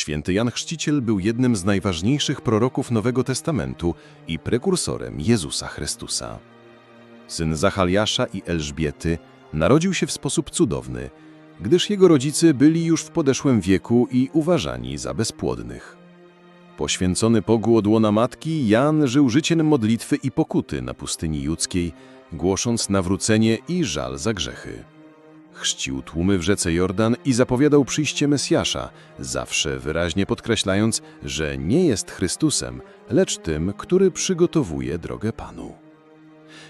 Święty Jan Chrzciciel był jednym z najważniejszych proroków Nowego Testamentu i prekursorem Jezusa Chrystusa. Syn Zachaliasza i Elżbiety narodził się w sposób cudowny, gdyż jego rodzice byli już w podeszłym wieku i uważani za bezpłodnych. Poświęcony Bogu od łona matki, Jan żył życiem modlitwy i pokuty na pustyni judzkiej, głosząc nawrócenie i żal za grzechy. Chrzcił tłumy w rzece Jordan i zapowiadał przyjście Mesjasza, zawsze wyraźnie podkreślając, że nie jest Chrystusem, lecz tym, który przygotowuje drogę Panu.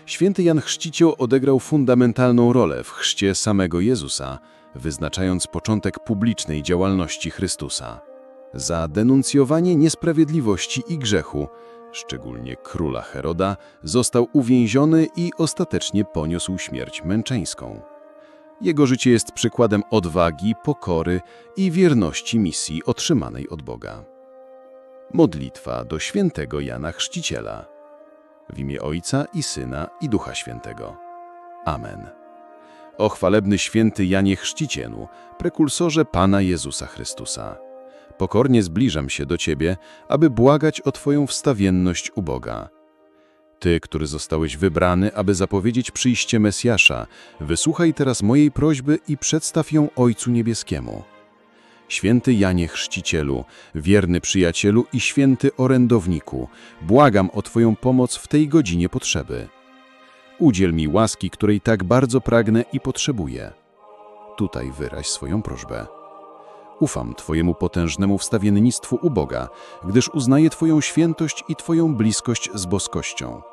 Święty Jan Chrzciciel odegrał fundamentalną rolę w chrzcie samego Jezusa, wyznaczając początek publicznej działalności Chrystusa. Za denuncjowanie niesprawiedliwości i grzechu, szczególnie króla Heroda, został uwięziony i ostatecznie poniósł śmierć męczeńską. Jego życie jest przykładem odwagi, pokory i wierności misji otrzymanej od Boga. Modlitwa do świętego Jana Chrzciciela. W imię Ojca i Syna i Ducha Świętego. Amen. O chwalebny święty Janie Chrzcicielu, prekursorze Pana Jezusa Chrystusa. Pokornie zbliżam się do Ciebie, aby błagać o Twoją wstawienność u Boga. Ty, który zostałeś wybrany, aby zapowiedzieć przyjście Mesjasza, wysłuchaj teraz mojej prośby i przedstaw ją Ojcu Niebieskiemu. Święty Janie Chrzcicielu, wierny przyjacielu i święty orędowniku, błagam o Twoją pomoc w tej godzinie potrzeby. Udziel mi łaski, której tak bardzo pragnę i potrzebuję. Tutaj wyraź swoją prośbę. Ufam Twojemu potężnemu wstawiennictwu u Boga, gdyż uznaję Twoją świętość i Twoją bliskość z boskością.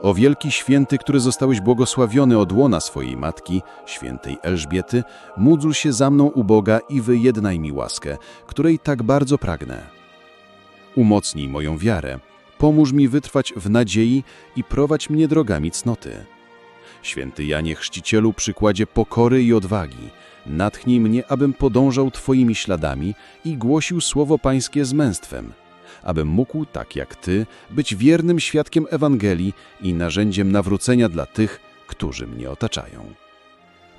O wielki święty, który zostałeś błogosławiony od łona swojej matki, świętej Elżbiety, módl się za mną u Boga i wyjednaj mi łaskę, której tak bardzo pragnę. Umocnij moją wiarę, pomóż mi wytrwać w nadziei i prowadź mnie drogami cnoty. Święty Janie Chrzcicielu, przykładzie pokory i odwagi, natchnij mnie, abym podążał Twoimi śladami i głosił słowo Pańskie z męstwem, abym mógł, tak jak Ty, być wiernym świadkiem Ewangelii i narzędziem nawrócenia dla tych, którzy mnie otaczają.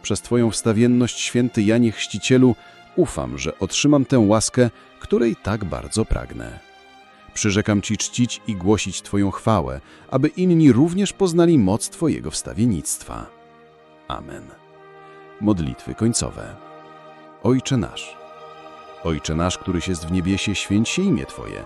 Przez Twoją wstawienność, święty Janie Chrzcicielu, ufam, że otrzymam tę łaskę, której tak bardzo pragnę. Przyrzekam Ci czcić i głosić Twoją chwałę, aby inni również poznali moc Twojego wstawiennictwa. Amen. Modlitwy końcowe. Ojcze nasz. Ojcze nasz, któryś jest w niebiesie, święć się imię Twoje.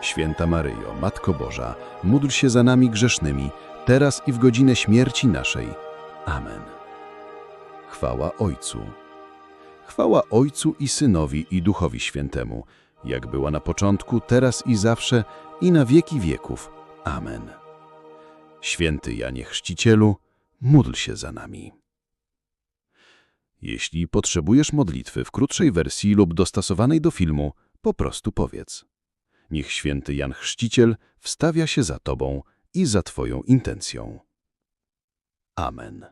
Święta Maryjo, Matko Boża, módl się za nami grzesznymi, teraz i w godzinę śmierci naszej. Amen. Chwała Ojcu. Chwała Ojcu i Synowi i Duchowi Świętemu, jak była na początku, teraz i zawsze, i na wieki wieków. Amen. Święty Janie Chrzcicielu, módl się za nami. Jeśli potrzebujesz modlitwy w krótszej wersji lub dostosowanej do filmu, po prostu powiedz. Niech święty Jan Chrzciciel wstawia się za Tobą i za Twoją intencją. Amen.